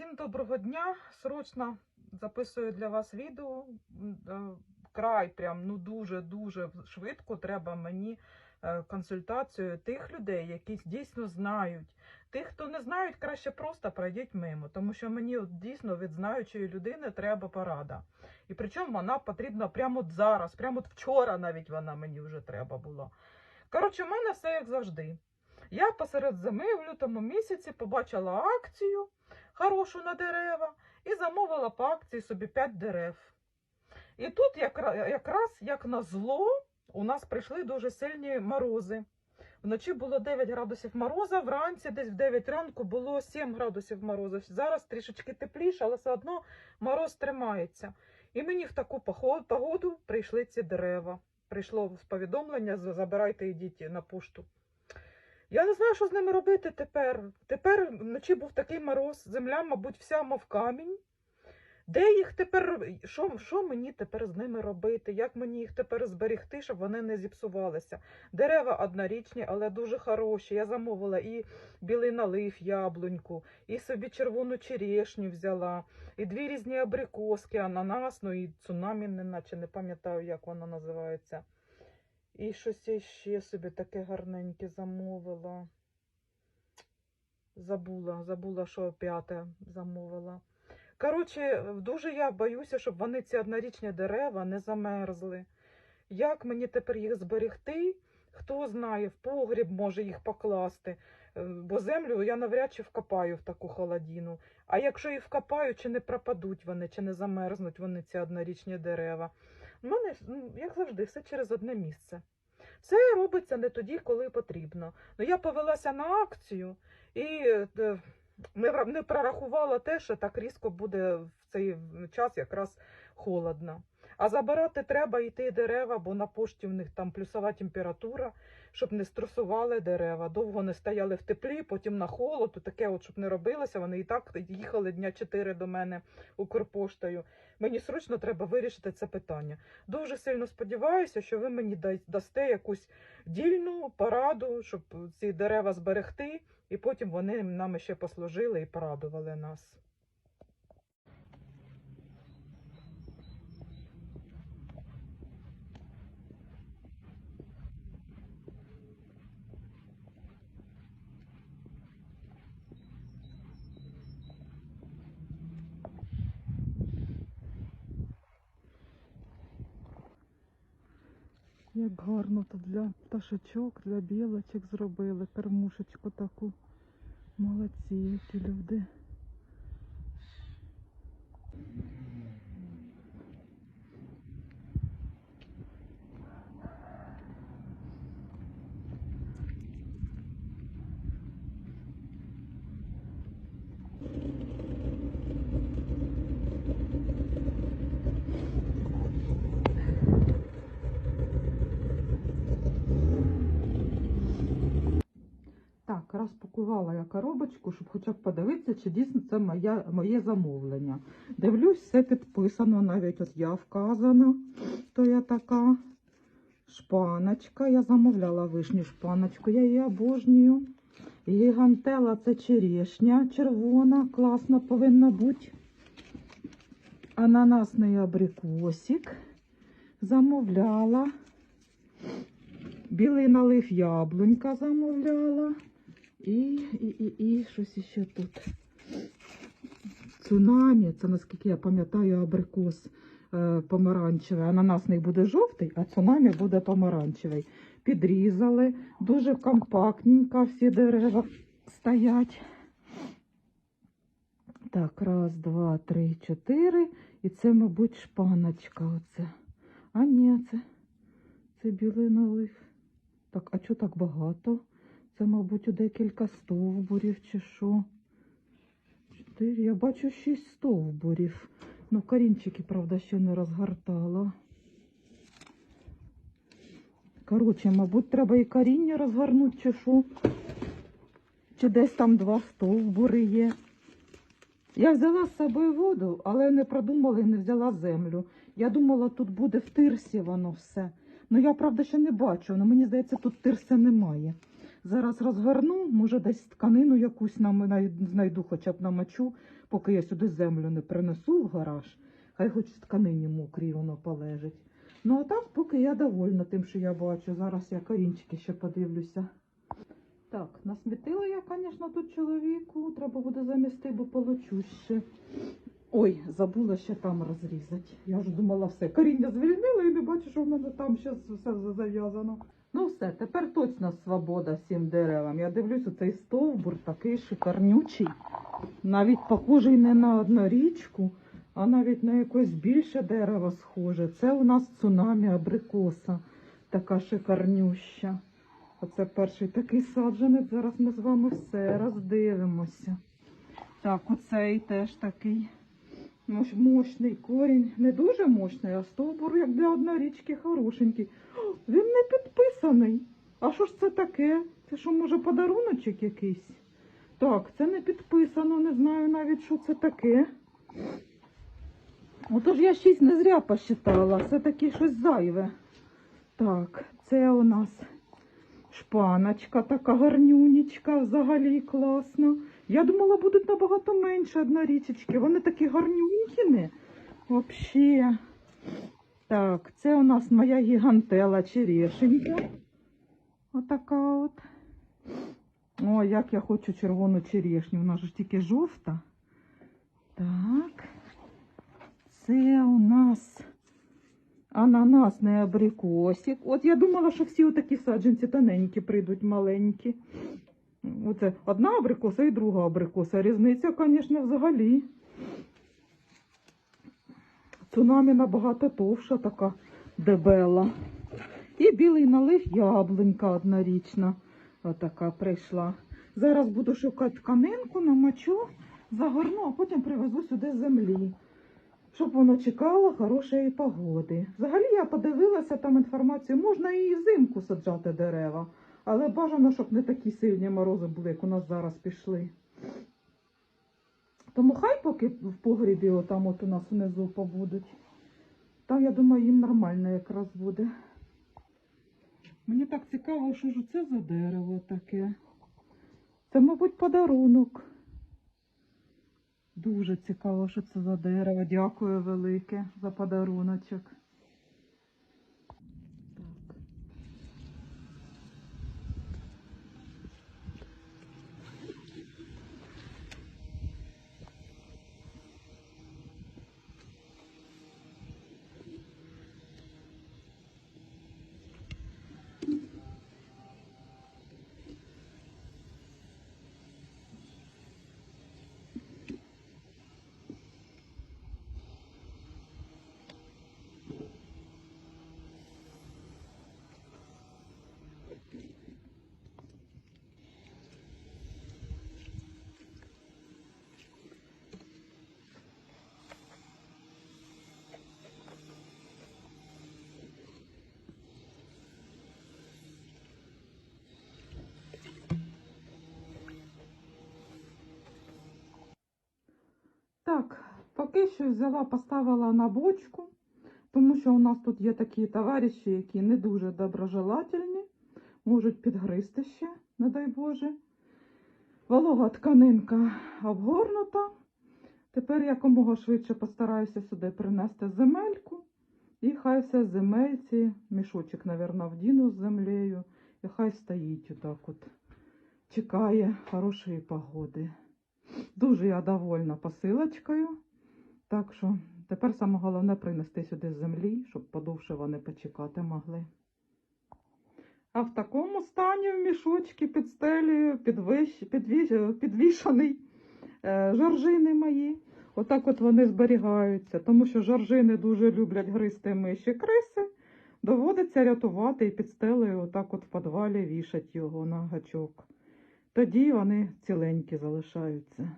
Всім доброго дня. Срочно записую для вас відео. Е, Край прям ну дуже дуже швидко треба мені е, консультацію тих людей, які дійсно знають. Тих, хто не знають, краще просто пройдіть мимо, тому що мені от дійсно від знаючої людини треба порада. І причому вона потрібна прямо от зараз, прямо от вчора навіть вона мені вже треба була. Коротше, в мене все як завжди. Я посеред зими в лютому місяці побачила акцію хорошу на дерева і замовила по акції собі 5 дерев. І тут якраз як на зло у нас прийшли дуже сильні морози. Вночі було 9 градусів мороза, вранці десь в 9 ранку було 7 градусів морозу. Зараз трішечки тепліше, але все одно мороз тримається. І мені в таку погоду прийшли ці дерева. Прийшло повідомлення, забирайте йдіть на пошту. Я не знаю, що з ними робити тепер. Тепер вночі був такий мороз, земля, мабуть, вся мов камінь. Де їх тепер? Що, що мені тепер з ними робити? Як мені їх тепер зберегти, щоб вони не зіпсувалися? Дерева однорічні, але дуже хороші. Я замовила і білий налив, яблуньку, і собі червону черешню взяла, і дві різні абрикоски, ананасну, і цунамі, неначе не пам'ятаю, як вона називається. І щось я ще собі таке гарненьке замовила. Забула, забула, що п'яте замовила. Коротше, дуже я боюся, щоб вони ці однорічні дерева не замерзли. Як мені тепер їх зберегти? Хто знає, в погріб може їх покласти, Е, бо землю я навряд чи вкопаю в таку холодіну. А якщо і вкопаю, чи не пропадуть вони, чи не замерзнуть вони ці однорічні дерева. У мене, як завжди, все через одне місце. Все робиться не тоді, коли потрібно. Ну, я повелася на акцію і е, не прорахувала те, що так різко буде в цей час якраз холодно. А забирати треба йти дерева, бо на пошті в них там плюсова температура, щоб не струсували дерева, довго не стояли в теплі, потім на холод, таке, от, щоб не робилося. Вони і так їхали дня 4 до мене Укрпоштою. Мені срочно треба вирішити це питання. Дуже сильно сподіваюся, що ви мені дасте якусь дільну пораду, щоб ці дерева зберегти, і потім вони нам ще послужили і порадували нас. Як гарно тут для пташечок, для білочок зробили кормушечку таку. Молодці, які люди. Так, розпакувала я коробочку, щоб хоча б подивитися, чи дійсно це моя, моє замовлення. Дивлюсь, все підписано, навіть от я вказана, то я така. Шпаночка. Я замовляла вишню шпаночку, я її обожнюю. Гігантела це черешня червона, класна повинна бути. Ананасний абрикосик. Замовляла. Білий налив яблунька замовляла. І, і, і, і щось ще тут. Цунамі, це наскільки я пам'ятаю, абрикос е, помаранчевий. Ананасний буде жовтий, а цунамі буде помаранчевий. Підрізали, дуже компактненько всі дерева стоять. Так, раз, два, три, чотири. І це, мабуть, шпаночка. Оце. А ні, це, це білий налив. Так, а чого так багато? Це, мабуть, у декілька стовбурів чи що. Чотири. Я бачу шість стовбурів. Ну, корінчики, правда, ще не розгортала. Коротше, мабуть, треба і коріння розгорнути, чи що. Чи десь там два стовбури є. Я взяла з собою воду, але не продумала і не взяла землю. Я думала, тут буде в тирсі воно все. Ну я, правда, ще не бачу, але мені здається, тут тирси немає. Зараз розверну, може десь тканину якусь нам знайду, хоча б намочу, поки я сюди землю не принесу в гараж. Хай хоч тканині мокрій воно полежить. Ну а так, поки я довольна тим, що я бачу. Зараз я корінчики ще подивлюся. Так, насмітила я, звісно, тут чоловіку. Треба буде замісти, бо получу ще. Ой, забула ще там розрізати. Я вже думала, все. Коріння звільнила і не бачу, що в мене там ще все зав'язано. Ну все, тепер точно свобода всім деревам. Я дивлюсь, цей стовбур такий шикарнючий. Навіть похожий не на однорічку, а навіть на якесь більше дерево схоже. Це у нас цунамі абрикоса, така шикарнюща. Оце перший такий саджанець. Зараз ми з вами все роздивимося. Так, оцей теж такий мощний корінь. Не дуже мощний, а стовбур, як для однорічки, хорошенький. О, Він не підписаний. А що ж це таке? Це що, може, подаруночок якийсь? Так, це не підписано, не знаю навіть, що це таке. Отож я шість не зря посчитала, це таке щось зайве. Так, це у нас шпаночка така гарнюнічка, взагалі класно. Я думала, будуть набагато менше однорічечки. Вони такі гарнюнькі. Взагалі. Так, це у нас моя гігантела черешенька. Отака от. О, як я хочу червону черешню. Вона ж тільки жовта. Так. Це у нас ананасний абрикосик. От я думала, що всі отакі саджанці тоненькі прийдуть маленькі. Оце одна абрикоса і друга абрикоса. Різниця, звісно, взагалі. Цунамі набагато товша така дебела. І білий налив яблунька однорічна. Отака прийшла. Зараз буду шукати тканинку, намочу, загорну, а потім привезу сюди землі. Щоб воно чекало хорошої погоди. Взагалі я подивилася там інформацію, можна і взимку саджати дерева, але бажано, щоб не такі сильні морози були, як у нас зараз пішли. Тому хай поки в погрібі отам от у нас внизу побудуть. Там, я думаю, їм нормально якраз буде. Мені так цікаво, що ж це за дерево таке. Це, мабуть, подарунок. Дуже цікаво, що це за дерево. Дякую велике за подаруночок. Так, поки що взяла, поставила на бочку, тому що у нас тут є такі товариші, які не дуже доброжелательні, можуть підгризти ще, не дай Боже. Волога тканинка обгорнута. Тепер якомога швидше постараюся сюди принести земельку. І хай все земельці, мішочок, мабуть, вдіну з землею, і хай стоїть отак от. Чекає хорошої погоди. Дуже я довольна посилочкою. Так що тепер саме головне принести сюди землі, щоб подовше вони почекати могли. А в такому стані в мішочки під стелею підвищ, е, жоржини мої. Отак от вони зберігаються, тому що жоржини дуже люблять гризти миші криси. Доводиться рятувати і під стелею отак от в підвалі вішать його на гачок. Тоді вони ціленькі залишаються.